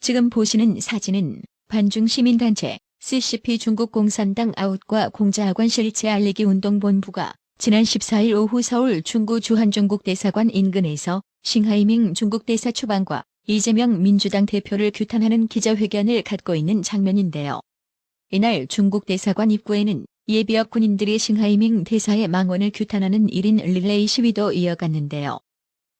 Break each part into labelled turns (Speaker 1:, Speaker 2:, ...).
Speaker 1: 지금 보시는 사진은 반중 시민단체 CCP 중국 공산당 아웃과 공자학원 실체 알리기 운동본부가 지난 14일 오후 서울 중구 주한 중국 대사관 인근에서 싱하이밍 중국 대사 추방과 이재명 민주당 대표를 규탄하는 기자회견을 갖고 있는 장면인데요. 이날 중국 대사관 입구에는 예비역 군인들이 싱하이밍 대사의 망언을 규탄하는 1인 릴레이 시위도 이어갔는데요.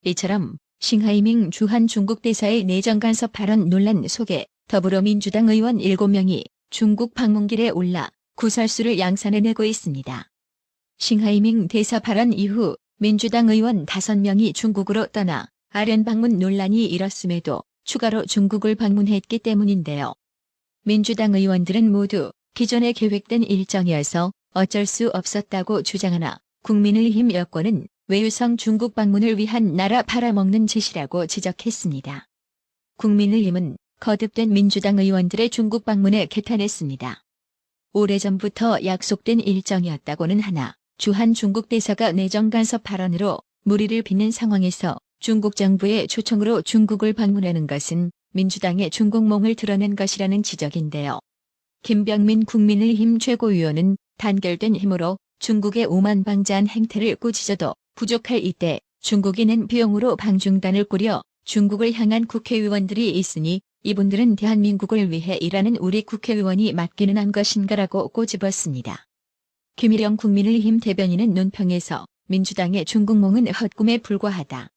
Speaker 1: 이처럼 싱하이밍 주한 중국 대사의 내정 간섭 발언 논란 속에 더불어민주당 의원 7명이 중국 방문길에 올라 구설수를 양산해내고 있습니다. 싱하이밍 대사 발언 이후 민주당 의원 5명이 중국으로 떠나 아련 방문 논란이 일었음에도 추가로 중국을 방문했기 때문인데요. 민주당 의원들은 모두 기존에 계획된 일정이어서 어쩔 수 없었다고 주장하나 국민의힘 여권은 외유성 중국 방문을 위한 나라 팔아먹는 짓이라고 지적했습니다. 국민의힘은 거듭된 민주당 의원들의 중국 방문에 개탄했습니다. 오래전부터 약속된 일정이었다고는 하나 주한 중국 대사가 내정 간섭 발언으로 무리를 빚는 상황에서 중국 정부의 초청으로 중국을 방문하는 것은 민주당의 중국몽을 드러낸 것이라는 지적인데요. 김병민 국민의힘 최고위원은 단결된 힘으로 중국의 오만방자한 행태를 꾸짖어도 부족할 이때 중국이 낸 비용으로 방중단을 꾸려 중국을 향한 국회의원들이 있으니 이분들은 대한민국을 위해 일하는 우리 국회의원이 맡기는 한 것인가라고 꼬집었습니다. 김일영 국민의힘 대변인은 논평에서 민주당의 중국몽은 헛꿈에 불과하다.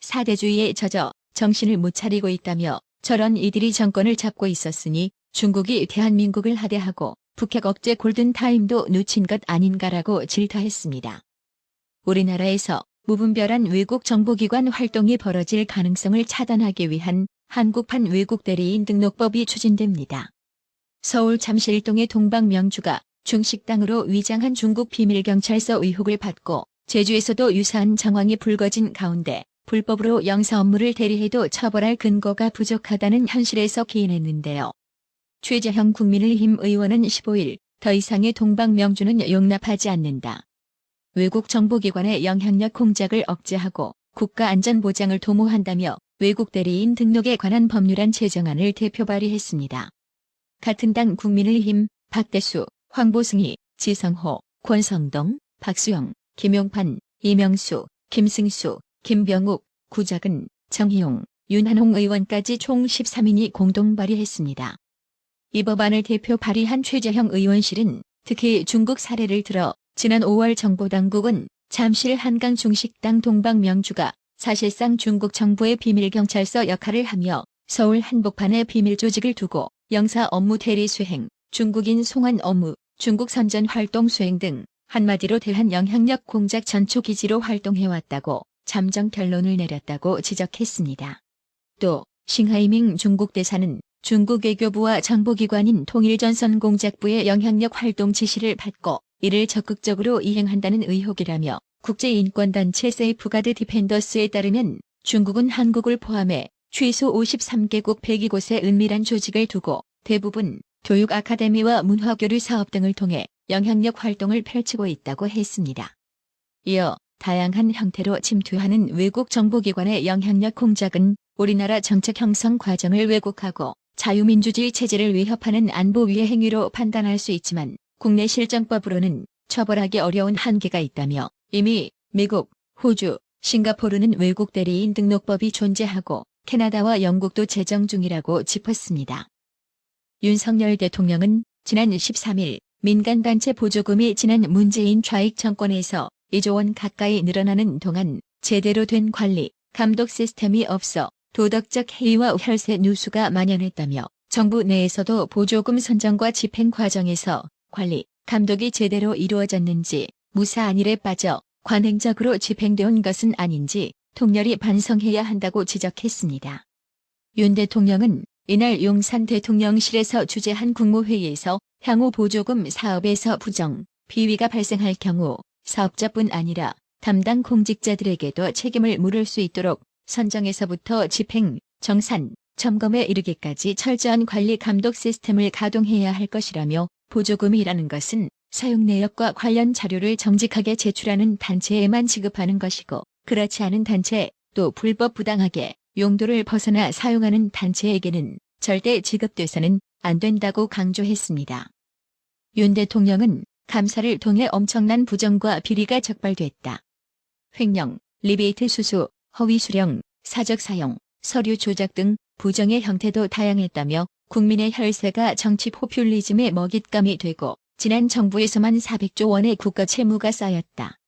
Speaker 1: 사대주의에 젖어 정신을 못 차리고 있다며 저런 이들이 정권을 잡고 있었으니 중국이 대한민국을 하대하고 북핵 억제 골든타임도 놓친 것 아닌가라고 질타했습니다. 우리나라에서 무분별한 외국 정보기관 활동이 벌어질 가능성을 차단하기 위한 한국판 외국 대리인 등록법이 추진됩니다. 서울 잠실동의 동방명주가 중식당으로 위장한 중국 비밀경찰서 의혹을 받고 제주에서도 유사한 정황이 불거진 가운데 불법으로 영사 업무를 대리해도 처벌할 근거가 부족하다는 현실에서 기인했는데요. 최재형 국민의힘 의원은 15일 더 이상의 동방명주는 용납하지 않는다. 외국 정보기관의 영향력 공작을 억제하고 국가 안전보장을 도모한다며 외국 대리인 등록에 관한 법률안 제정안을 대표 발의했습니다. 같은 당 국민의힘 박대수, 황보승희, 지성호, 권성동, 박수영, 김용판, 이명수, 김승수, 김병욱, 구작은, 정희용, 윤한홍 의원까지 총 13인이 공동 발의했습니다. 이 법안을 대표 발의한 최재형 의원실은 특히 중국 사례를 들어 지난 5월 정보당국은 잠실 한강 중식당 동방명주가 사실상 중국 정부의 비밀경찰서 역할을 하며 서울 한복판에 비밀 조직을 두고 영사 업무 대리 수행, 중국인 송환 업무, 중국 선전 활동 수행 등 한마디로 대한 영향력 공작 전초 기지로 활동해왔다고 잠정 결론을 내렸다고 지적했습니다. 또 싱하이밍 중국 대사는 중국 외교부와 정보기관인 통일전선 공작부의 영향력 활동 지시를 받고 이를 적극적으로 이행한다는 의혹이라며 국제인권단체 세이프가드 디펜더스에 따르면 중국은 한국을 포함해 최소 53개국 102곳에 은밀한 조직을 두고 대부분 교육 아카데미와 문화교류 사업 등을 통해 영향력 활동을 펼치고 있다고 했습니다. 이어 다양한 형태로 침투하는 외국 정보기관의 영향력 공작은 우리나라 정책 형성 과정을 왜곡하고 자유민주주의 체제를 위협하는 안보 위의 행위로 판단할 수 있지만 국내 실정법으로는 처벌하기 어려운 한계가 있다며 이미 미국, 호주, 싱가포르는 외국 대리인 등록법이 존재하고 캐나다와 영국도 제정 중이라고 짚었습니다. 윤석열 대통령은 지난 13일 민간단체 보조금이 지난 문재인 좌익 정권에서 2조 원 가까이 늘어나는 동안 제대로 된 관리, 감독 시스템이 없어 도덕적 해이와 혈세 누수가 만연했다며 정부 내에서도 보조금 선정과 집행 과정에서 관리, 감독이 제대로 이루어졌는지 무사한 일에 빠져 관행적으로 집행되온 것은 아닌지 통렬히 반성해야 한다고 지적했습니다. 윤 대통령은 이날 용산 대통령실에서 주재한 국무회의에서 향후 보조금 사업에서 부정, 비위가 발생할 경우 사업자뿐 아니라 담당 공직자들에게도 책임을 물을 수 있도록 선정에서부터 집행, 정산, 점검에 이르기까지 철저한 관리 감독 시스템을 가동해야 할 것이라며 보조금이라는 것은 사용 내역과 관련 자료를 정직하게 제출하는 단체에만 지급하는 것이고 그렇지 않은 단체, 또 불법 부당하게 용도를 벗어나 사용하는 단체에게는 절대 지급돼서는 안 된다고 강조했습니다. 윤 대통령은 감사를 통해 엄청난 부정과 비리가 적발됐다. 횡령, 리베이트 수수, 허위 수령, 사적 사용, 서류 조작 등 부정의 형태도 다양했다며 국민의 혈세가 정치 포퓰리즘의 먹잇감이 되고 지난 정부에서만 400조 원의 국가 채무가 쌓였다.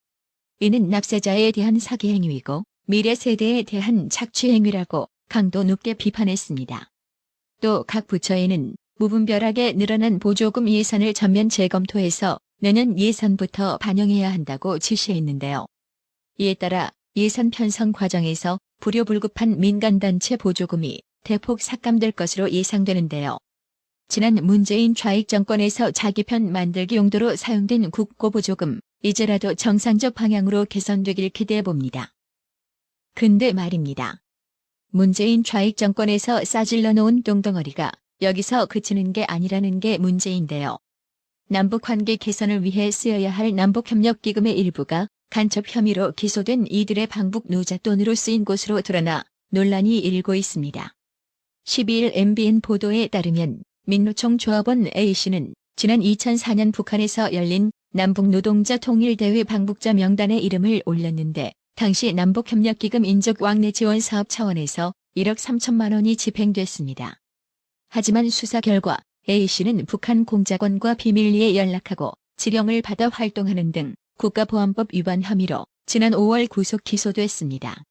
Speaker 1: 이는 납세자에 대한 사기 행위이고 미래 세대에 대한 착취 행위라고 강도 높게 비판했습니다. 또 각 부처에는 무분별하게 늘어난 보조금 예산을 전면 재검토해서 내년 예산부터 반영해야 한다고 지시했는데요. 이에 따라 예산 편성 과정에서 불효불급한 민간단체 보조금이 대폭 삭감될 것으로 예상되는데요. 지난 문재인 좌익 정권에서 자기 편 만들기 용도로 사용된 국고보조금, 이제라도 정상적 방향으로 개선되길 기대해 봅니다. 근데 말입니다. 문재인 좌익 정권에서 싸질러 놓은 똥덩어리가 여기서 그치는 게 아니라는 게 문제인데요. 남북 관계 개선을 위해 쓰여야 할 남북협력기금의 일부가 간첩 혐의로 기소된 이들의 방북 노자 돈으로 쓰인 것으로 드러나 논란이 일고 있습니다. 12일 MBN 보도에 따르면 민노총 조합원 A씨는 지난 2004년 북한에서 열린 남북노동자 통일대회 방북자 명단에 이름을 올렸는데 당시 남북협력기금 인적 왕래 지원 사업 차원에서 1억 3천만 원이 집행됐습니다. 하지만 수사 결과 A씨는 북한 공작원과 비밀리에 연락하고 지령을 받아 활동하는 등 국가보안법 위반 혐의로 지난 5월 구속 기소됐습니다.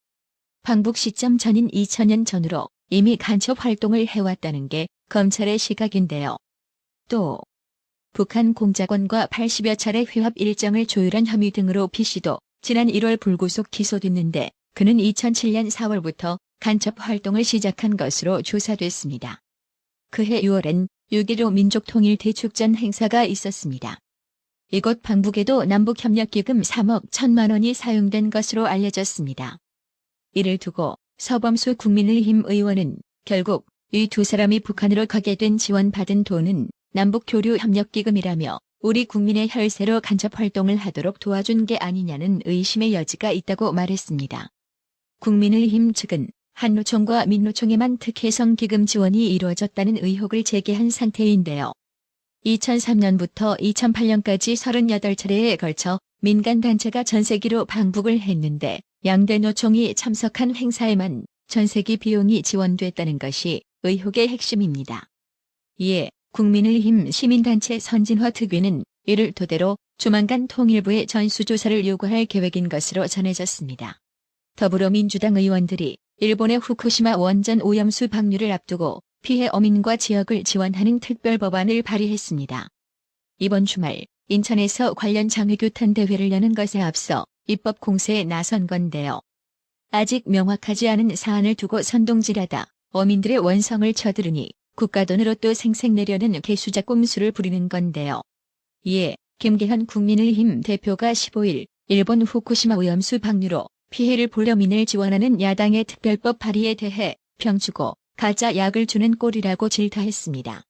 Speaker 1: 방북 시점 전인 2000년 전으로 이미 간첩 활동을 해왔다는 게 검찰의 시각인데요. 또 북한 공작원과 80여 차례 회합 일정을 조율한 혐의 등으로 B씨도 지난 1월 불구속 기소됐는데 그는 2007년 4월부터 간첩 활동을 시작한 것으로 조사됐습니다. 그해 6월엔 6.15 민족통일 대축전 행사가 있었습니다. 이곳 방북에도 남북협력기금 3억 1천만 원이 사용된 것으로 알려졌습니다. 이를 두고 서범수 국민의힘 의원은 결국 이 두 사람이 북한으로 가게 된 지원받은 돈은 남북교류협력기금이라며 우리 국민의 혈세로 간첩 활동을 하도록 도와준 게 아니냐는 의심의 여지가 있다고 말했습니다. 국민의힘 측은 한노총과 민노총에만 특혜성 기금 지원이 이루어졌다는 의혹을 제기한 상태인데요. 2003년부터 2008년까지 38차례에 걸쳐 민간단체가 전세기로 방북을 했는데 양대 노총이 참석한 행사에만 전세기 비용이 지원됐다는 것이 의혹의 핵심입니다. 이에 국민의힘 시민단체 선진화 특위는 이를 토대로 조만간 통일부에 전수조사를 요구할 계획인 것으로 전해졌습니다. 더불어민주당 의원들이 일본의 후쿠시마 원전 오염수 방류를 앞두고 피해 어민과 지역을 지원하는 특별법안을 발의했습니다. 이번 주말 인천에서 관련 장외교탄 대회를 여는 것에 앞서 입법 공세에 나선 건데요. 아직 명확하지 않은 사안을 두고 선동질하다 어민들의 원성을 쳐들으니 국가돈으로 또 생색 내려는 개수작 꼼수를 부리는 건데요. 이에 김계현 국민의힘 대표가 15일 일본 후쿠시마 오염수 방류로 피해를 볼 어민을 지원하는 야당의 특별법 발의에 대해 평주고 가짜 약을 주는 꼴이라고 질타했습니다.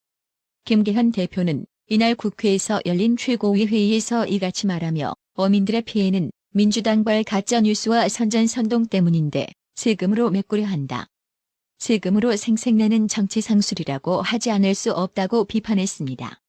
Speaker 1: 김계현 대표는 이날 국회에서 열린 최고위 회의에서 이같이 말하며 어민들의 피해는 민주당발 가짜뉴스와 선전선동 때문인데 세금으로 메꾸려 한다. 세금으로 생색내는 정치 상술이라고 하지 않을 수 없다고 비판했습니다.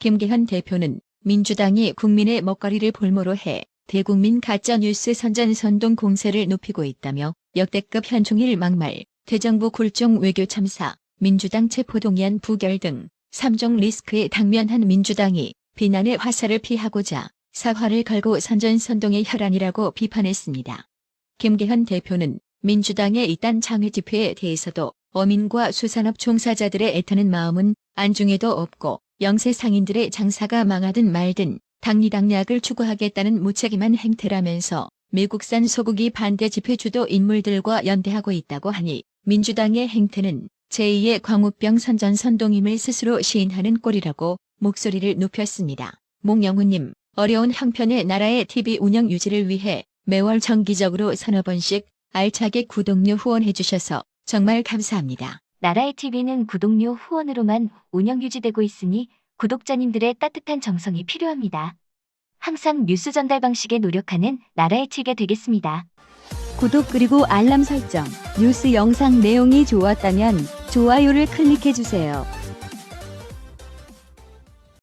Speaker 1: 김계현 대표는 민주당이 국민의 먹거리를 볼모로 해 대국민 가짜뉴스 선전선동 공세를 높이고 있다며 역대급 현충일 막말, 대정부 굴종 외교 참사, 민주당 체포동의안 부결 등 3종 리스크에 당면한 민주당이 비난의 화살을 피하고자 사활을 걸고 선전선동의 혈안이라고 비판했습니다. 김계현 대표는 민주당의 이딴 장외 집회에 대해서도 어민과 수산업 종사자들의 애타는 마음은 안중에도 없고 영세 상인들의 장사가 망하든 말든 당리당략을 추구하겠다는 무책임한 행태라면서 미국산 소고기 반대 집회 주도 인물들과 연대하고 있다고 하니 민주당의 행태는 제2의 광우병 선전선동임을 스스로 시인하는 꼴이라고 목소리를 높였습니다. 목영훈님, 어려운 형편의 나라의 TV 운영 유지를 위해 매월 정기적으로 서너 번씩 알차게 구독료 후원해 주셔서 정말 감사합니다.
Speaker 2: 나라의 TV는 구독료 후원으로만 운영 유지되고 있으니 구독자님들의 따뜻한 정성이 필요합니다. 항상 뉴스 전달 방식에 노력하는 나라의 TV가 되겠습니다.
Speaker 1: 구독 그리고 알람 설정, 뉴스 영상 내용이 좋았다면 좋아요를 클릭해 주세요.